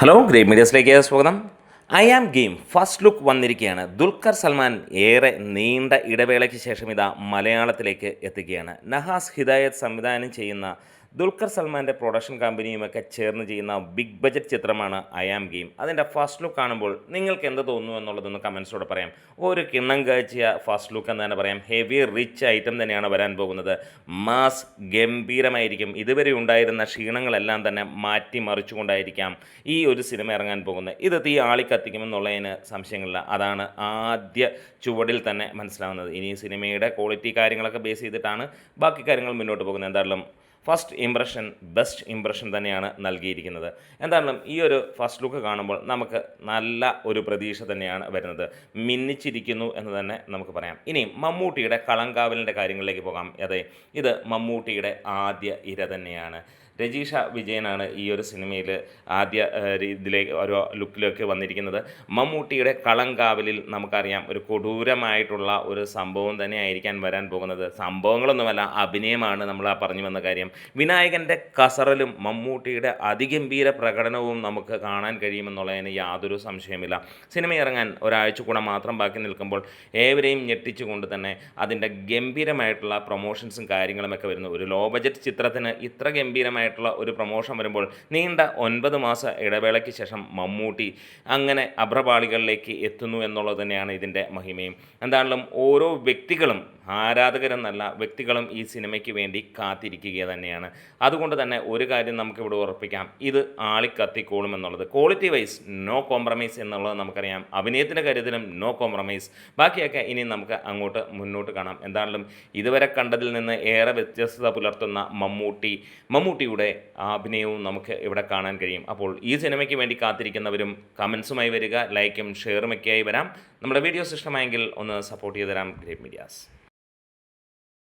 Hello grey മീഡിയസിലേക്ക് സ്വാഗതം. I am game first look വന്നിരിക്കുകയാണ്. ദുൽഖർ സൽമാൻ ഏറെ നീണ്ട ഇടവേളയ്ക്ക് ശേഷം ഇതാ മലയാളത്തിലേക്ക് എത്തുകയാണ്. നഹാസ് ഹിദായത്ത് സംവിധാനം ചെയ്യുന്ന ദുൽഖർ സൽമാന്റെ പ്രൊഡക്ഷൻ കമ്പനിയുമൊക്കെ ചേർന്ന് ചെയ്യുന്ന ബിഗ് ബജറ്റ് ചിത്രമാണ് ഐ ആം ഗെയിം അതിന്റെ ഫസ്റ്റ് ലുക്ക് കാണുമ്പോൾ നിങ്ങൾക്ക് എന്ത് തോന്നുന്നു എന്നുള്ളതൊന്ന് കമൻസിലൂടെ പറയാം. ഒരു കിണ്ണം കാഴ്ചയ ഫസ്റ്റ് ലുക്ക് എന്ന് തന്നെ പറയാം. ഹെവി റിച്ച് ഐറ്റം തന്നെയാണ് വരാൻ പോകുന്നത്. മാസ് ഗംഭീരമായിരിക്കും. ഇതുവരെ ഉണ്ടായിരുന്ന ക്ഷീണങ്ങളെല്ലാം തന്നെ മാറ്റി മറിച്ചുകൊണ്ടായിരിക്കാം ഈ ഒരു സിനിമ ഇറങ്ങാൻ പോകുന്നത്. ഇത് തീ ആളിക്കത്തിക്കുമെന്നുള്ളതിന് സംശയങ്ങളില്ല. അതാണ് ആദ്യ ചുവടിൽ തന്നെ മനസ്സിലാവുന്നത്. ഇനി സിനിമയുടെ ക്വാളിറ്റി കാര്യങ്ങളൊക്കെ ബേസ് ചെയ്തിട്ടാണ് ബാക്കി കാര്യങ്ങൾ മുന്നോട്ട് പോകുന്നത്. എന്തായാലും ഫസ്റ്റ് ഇംപ്രഷൻ ബെസ്റ്റ് ഇംപ്രഷൻ തന്നെയാണ് നൽകിയിരിക്കുന്നത്. എന്തായാലും ഈ ഒരു ഫസ്റ്റ് ലുക്ക് കാണുമ്പോൾ നമുക്ക് നല്ല ഒരു പ്രതീക്ഷ തന്നെയാണ് വരുന്നത്. മിന്നിച്ചിരിക്കുന്നു എന്ന് തന്നെ നമുക്ക് പറയാം. ഇനി മമ്മൂട്ടിയുടെ കളങ്കാവലിന്റെ കാര്യങ്ങളിലേക്ക് പോകാം. അതെ ഇത് മമ്മൂട്ടിയുടെ ആദ്യ ഇര തന്നെയാണ്. രജീഷ വിജയനാണ് ഈ ഒരു സിനിമയിൽ ആദ്യ ഇതിലേക്ക് ഒരു ലുക്കിലേക്ക് വന്നിരിക്കുന്നത്. മമ്മൂട്ടിയുടെ കളങ്കാവലിൽ നമുക്കറിയാം ഒരു കൊടൂരമായിട്ടുള്ള ഒരു സംഭവം തന്നെ ആയിരിക്കാൻ വരാൻ പോകുന്നത്. സംഭവങ്ങളൊന്നുമല്ല അഭിനയമാണ് നമ്മൾ ആ പറഞ്ഞു വന്ന കാര്യം വിനായകന്റെ കസറലും മമ്മൂട്ടിയുടെ അതിഗംഭീര പ്രകടനവും നമുക്ക് കാണാൻ കഴിയുമെന്നുള്ളതിന് യാതൊരു സംശയമില്ല സിനിമ ഇറങ്ങാൻ ഒരാഴ്ച കൂടെ മാത്രം ബാക്കി നിൽക്കുമ്പോൾ ഏവരെയും ഞെട്ടിച്ചുകൊണ്ട് തന്നെ അതിന്റെ ഗംഭീരമായിട്ടുള്ള പ്രൊമോഷൻസും കാര്യങ്ങളുമൊക്കെ വരുന്നു. ഒരു ലോ ബജറ്റ് ചിത്രത്തിന് ഇത്ര ഗംഭീരമായിട്ടുള്ള ഒരു പ്രൊമോഷൻ വരുമ്പോൾ നീണ്ട ഒൻപത് മാസ ഇടവേളയ്ക്ക് ശേഷം മമ്മൂട്ടി അങ്ങനെ അഭ്രപാളികളിലേക്ക് എത്തുന്നു എന്നുള്ളത് തന്നെയാണ് ഇതിന്റെ മഹിമയും. എന്താണെങ്കിലും ഓരോ വ്യക്തികളും ആരാധകരെന്നല്ല വ്യക്തികളും ഈ സിനിമയ്ക്ക് വേണ്ടി കാത്തിരിക്കുക തന്നെയാണ്. അതുകൊണ്ട് തന്നെ ഒരു കാര്യം നമുക്കിവിടെ ഉറപ്പിക്കാം. ഇത് ആളിക്കത്തിക്കോളും എന്നുള്ളത്. ക്വാളിറ്റി വൈസ് നോ കോംപ്രമൈസ് എന്നുള്ളത് നമുക്കറിയാം. അഭിനയത്തിന്റെ കാര്യത്തിലും നോ കോംപ്രമൈസ് ബാക്കിയൊക്കെ ഇനി നമുക്ക് അങ്ങോട്ട് മുന്നോട്ട് കാണാം. എന്താണെങ്കിലും ഇതുവരെ കണ്ടതിൽ നിന്ന് ഏറെ വ്യത്യസ്തത പുലർത്തുന്ന മമ്മൂട്ടി. മമ്മൂട്ടിയുടെ അഭിനയവും നമുക്ക് ഇവിടെ കാണാൻ കഴിയും. അപ്പോൾ ഈ സിനിമയ്ക്ക് വേണ്ടി കാത്തിരിക്കുന്നവരും കമൻസുമായി വരിക ലൈക്കും ഷെയറും ഒക്കെയായി വരാം. നമ്മുടെ വീഡിയോസ് ഇഷ്ടമായെങ്കിൽ ഒന്ന് സപ്പോർട്ട് ചെയ്ത് തരാം. Great medias.